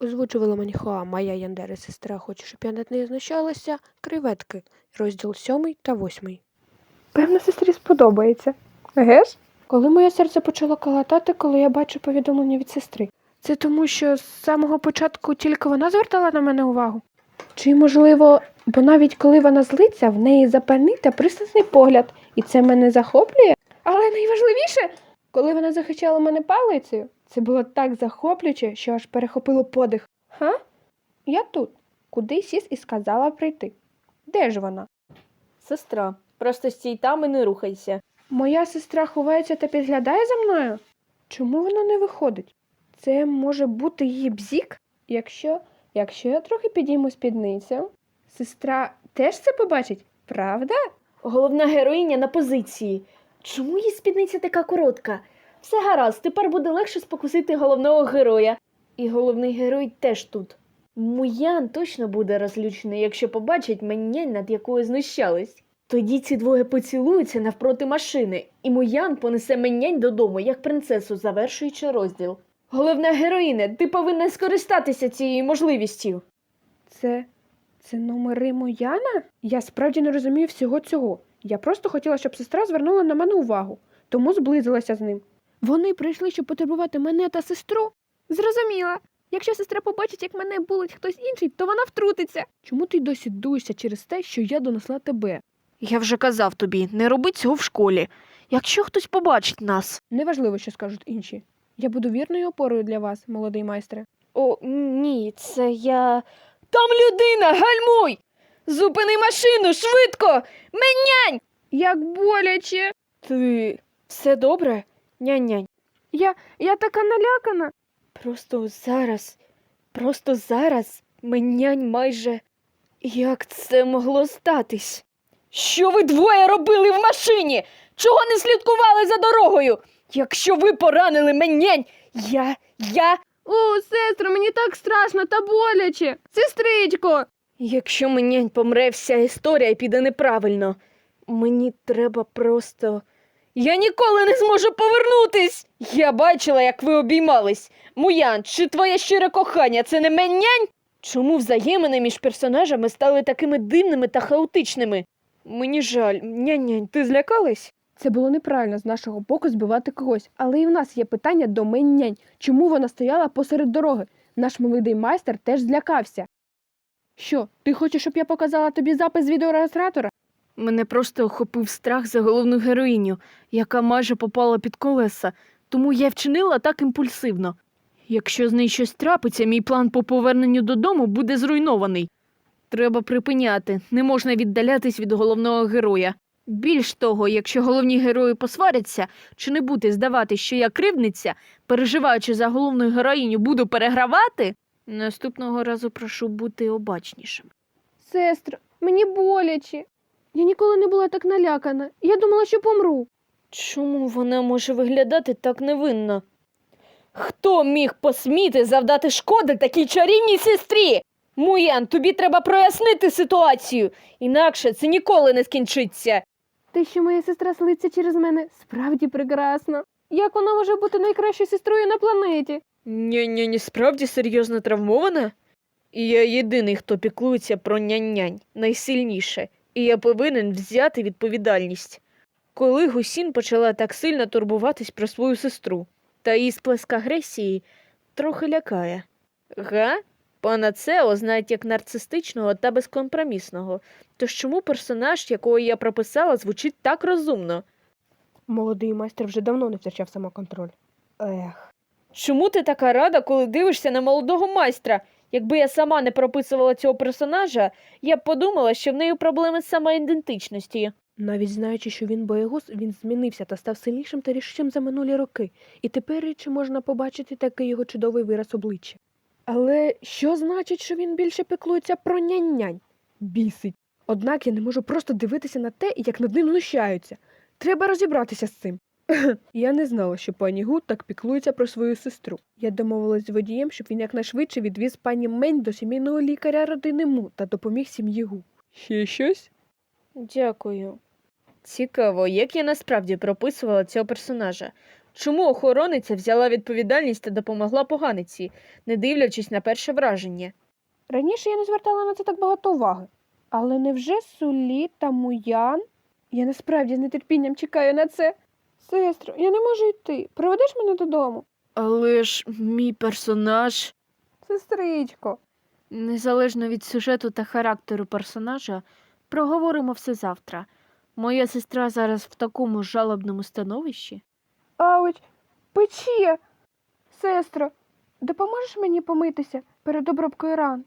Озвучувала Маньхуа, моя Яндера сестра хоче, щоб я над нею знущалася. Креветки. Розділ сьомий та восьмий. Певно, сестрі сподобається. Еге ж? Коли моє серце почало калатати, коли я бачу повідомлення від сестри. Це тому, що з самого початку тільки вона звертала на мене увагу. Чи можливо, бо навіть коли вона злиться, в неї запальний та пристрасний погляд, і це мене захоплює. Але найважливіше, коли вона захищала мене палицею, це було так захоплююче, що аж перехопило подих. Га? Я тут. Куди сіс і сказала прийти. Де ж вона? Сестра, просто стій там і не рухайся. Моя сестра ховається та підглядає за мною? Чому вона не виходить? Це може бути її бзік? Якщо, якщо я трохи підійму спідницю, сестра теж це побачить, правда? Головна героїня на позиції. Чому її спідниця така коротка? Все гаразд, тепер буде легше спокусити головного героя. І головний герой теж тут. Муян точно буде розлючений, якщо побачить мене, над якою знущались. Тоді ці двоє поцілуються навпроти машини, і Муян понесе менянь додому, як принцесу, завершуючи розділ. Головна героїня, ти повинна скористатися цією можливістю. Це. це номери Мояна? Я справді не розумію всього цього. Я просто хотіла, щоб сестра звернула на мене увагу, тому зблизилася з ним. Вони прийшли, щоб потребувати мене та сестру. Зрозуміла. Якщо сестра побачить, як мене булить хтось інший, то вона втрутиться. Чому ти досі дуєшся через те, що я донесла тебе? Я вже казав тобі, не роби цього в школі. Якщо хтось побачить нас. Неважливо, що скажуть інші. Я буду вірною опорою для вас, молодий майстре. О, ні, це я. Там людина, гальмуй! Зупини машину, швидко! Як боляче! Ти все добре? Нянь-нянь. Я, я така налякана. Просто зараз, просто зараз менянь майже. Як це могло статись? Що ви двоє робили в машині? Чого не слідкували за дорогою? Якщо ви поранили менянь, я, я. О, сестра, мені так страшно та боляче. Сестричко. Якщо менянь помре, вся історія піде неправильно. Мені треба просто. Я ніколи не зможу повернутись. Я бачила, як ви обіймались. Муян, чи твоє щире кохання це не менянь? Чому взаємини між персонажами стали такими дивними та хаотичними? Мені жаль, нянь-нянь, ти злякалась? Це було неправильно з нашого боку збивати когось, але і в нас є питання до меннянь. Чому вона стояла посеред дороги? Наш молодий майстер теж злякався. Що, ти хочеш, щоб я показала тобі запис відеореєстратора? Мене просто охопив страх за головну героїню, яка майже попала під колеса, тому я вчинила так імпульсивно. Якщо з нею щось трапиться, мій план по поверненню додому буде зруйнований. Треба припиняти, не можна віддалятись від головного героя. Більш того, якщо головні герої посваряться, чи не бути здавати, що я кривниця, переживаючи за головну героїню, буду перегравати, наступного разу прошу бути обачнішим. Сестра, мені боляче. Я ніколи не була так налякана. Я думала, що помру. Чому вона може виглядати так невинно? Хто міг посміти завдати шкоди такій чарівній сестрі? Муян, тобі треба прояснити ситуацію, інакше це ніколи не скінчиться. Те, що моя сестра слиться через мене, справді прекрасно. Як вона може бути найкращою сестрою на планеті? Ні, ні, справді серйозно травмована? І я єдиний, хто піклується про нянь-нянь, найсильніше, і я повинен взяти відповідальність. Коли Гусін почала так сильно турбуватись про свою сестру, та її сплеск агресії трохи лякає. Га? Пана Цео знають як нарцистичного та безкомпромісного. Тож чому персонаж, якого я прописала, звучить так розумно? Молодий майстер вже давно не втрачав самоконтроль. Ех. Чому ти така рада, коли дивишся на молодого майстра? Якби я сама не прописувала цього персонажа, я б подумала, що в неї проблеми з самоідентичності. Навіть знаючи, що він боєгуз, він змінився та став сильнішим та рішучим за минулі роки, і тепер рідше можна побачити такий його чудовий вираз обличчя. Але що значить, що він більше пеклується про нянь-нянь? Бісить. Однак я не можу просто дивитися на те, як над ним знущаються. Треба розібратися з цим. Я не знала, що пані Гу так піклується про свою сестру. Я домовилась з водієм, щоб він якнайшвидше відвіз пані Мень до сімейного лікаря родини Му та допоміг сім'ї Гу. Ще щось? Дякую. Цікаво, як я насправді прописувала цього персонажа. Чому охорониця взяла відповідальність та допомогла поганиці, не дивлячись на перше враження? Раніше я не звертала на це так багато уваги. Але невже Сулі та Муян? Я насправді з нетерпінням чекаю на це. Сестро, я не можу йти. Проведеш мене додому? Але ж мій персонаж, Сестричко. незалежно від сюжету та характеру персонажа, проговоримо все завтра. Моя сестра зараз в такому жалобному становищі. Ауч, пече. Сестро, допоможеш мені помитися перед обробкою ран?